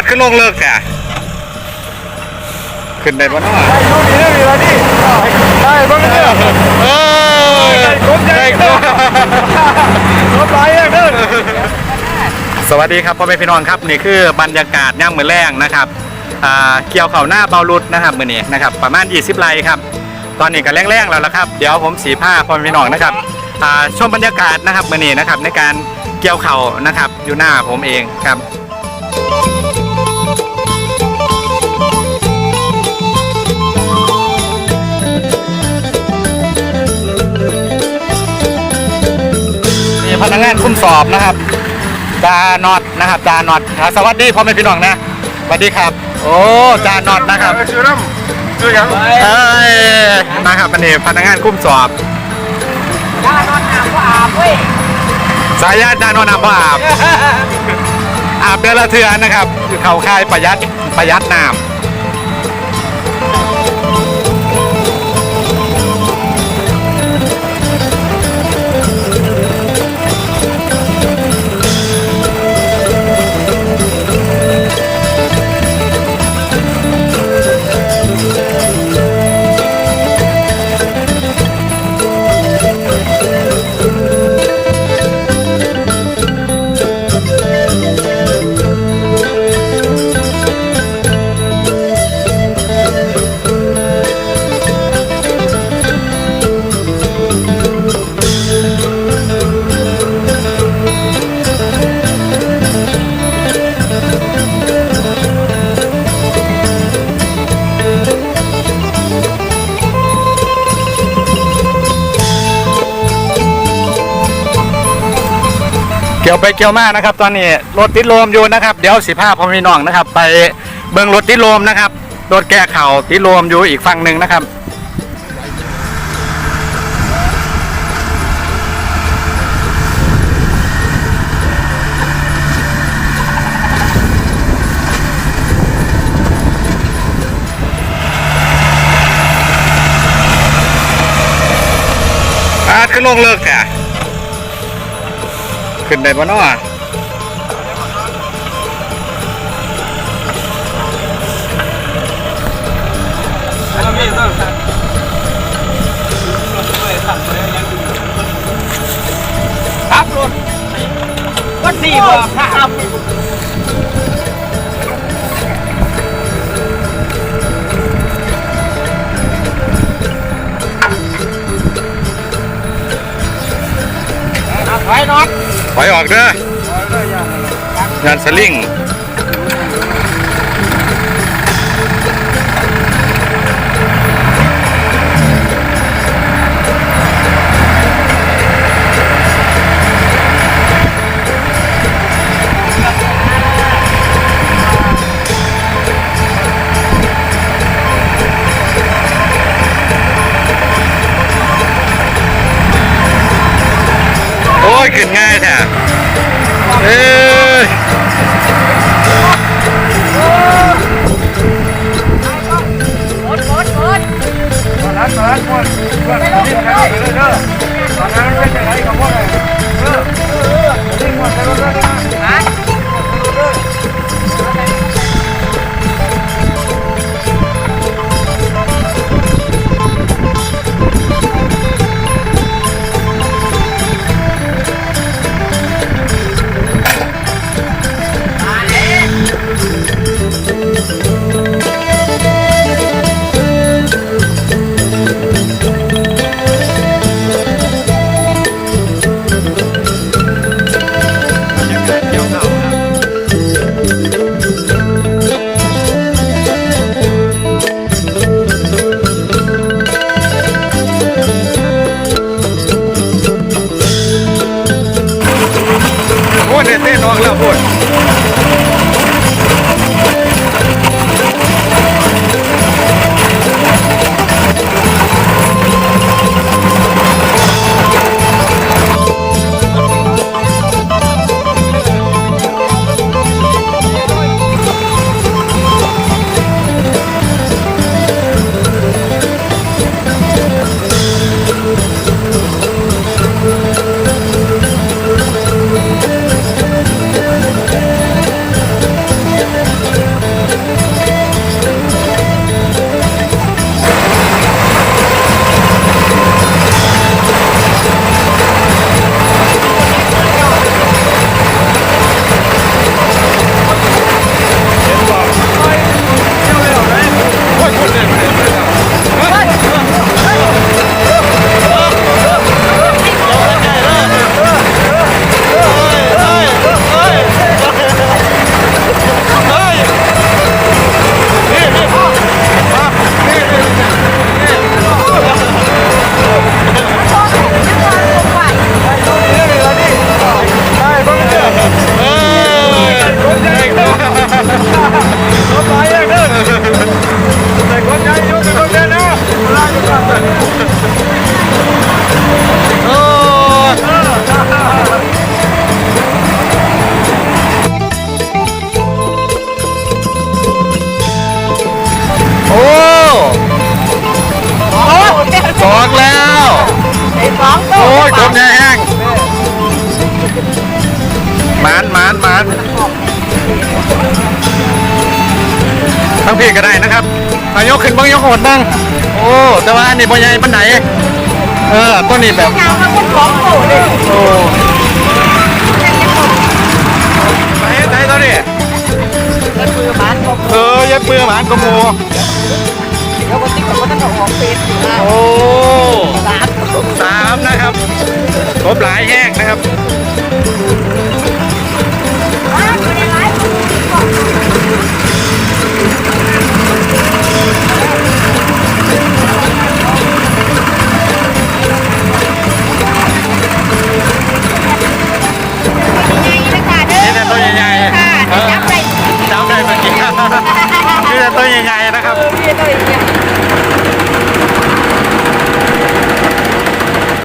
ดขึ้นลงเลิกอ่ขึ้นได้บ่เนาะได้ดูดีได้ดีแล้วนี่ได้บ้างเนี่ยเออได้กบใหญ่ได้กเด้อบรถไหลเองเด้อสวัสดีครับพ่อแม่พี่น้องครับนี่คือบรรยากาศย่างมือแรงนะครับเกี่ยวเข่าหน้าเบารุดนะครับมือนี้นะครับประมาณ 20ไร่ครับ ตอนนี้ก็แรงๆแล้วละครับ เดี๋ยวผมสีผ้าพ่อแม่พี่น้องนะครับชมบรรยากาศนะครับมือนี้นะครับในการเกี่ยวเข่านะครับอยู่หน้าผมเองครับ นักงานคุ้มสอบนะครับจานอดนะครับจานอดอ่าสวัสดีพ่อแม่พี่น้องนะสวัสดีครับ โอ้จานอดนะครับชื่อน้ำชื่อหยังเอ้ยนะครับอันนี้พนักงานคุ้มสอบถ้านอนอาบก็อาบเว้ยสายญาติจานอดน้ำบ่อาบอาบเดือนละเทือนะครับ เขาค่ายประหยัดประหยัดน้ำ กี่ยวไปเกี่ยวมานะครับ ตอนนี้รถติดลมอยู่นะครับ เดี๋ยวสิพาพ่อมีน้องนะครับ ไปเบิ่งรถติดลมนะครับรถแก้เข่าติดลมอยู่อีกฝั่งหนึ่งนะครับอาขึ้นลงเลิกอะ ขึ้นได้บ่เนาะครับรถวัดสี่บ่พระครับ อตถอยออกเด้องานสลิง สองโอ้ยคมแห้งมันมันมันทั้งพี่ก็ได้นะครับนายกขึ้นบ้างยกอดบ้าง โอ้ แต่ว่านนี้พ่อใหญ่ปันไหน เออต้นนี้แบบยาวมากคนของโตเลยโอ้ไหนไหนต้นนี้ยัดมือหมานกมูเออยัดมือหมานกมูเดี๋ยววันที่ผมก็ต้องออกเฟซอยู่นะโอ้ร้าน สามนะครับครบหลายแห้งนะครับ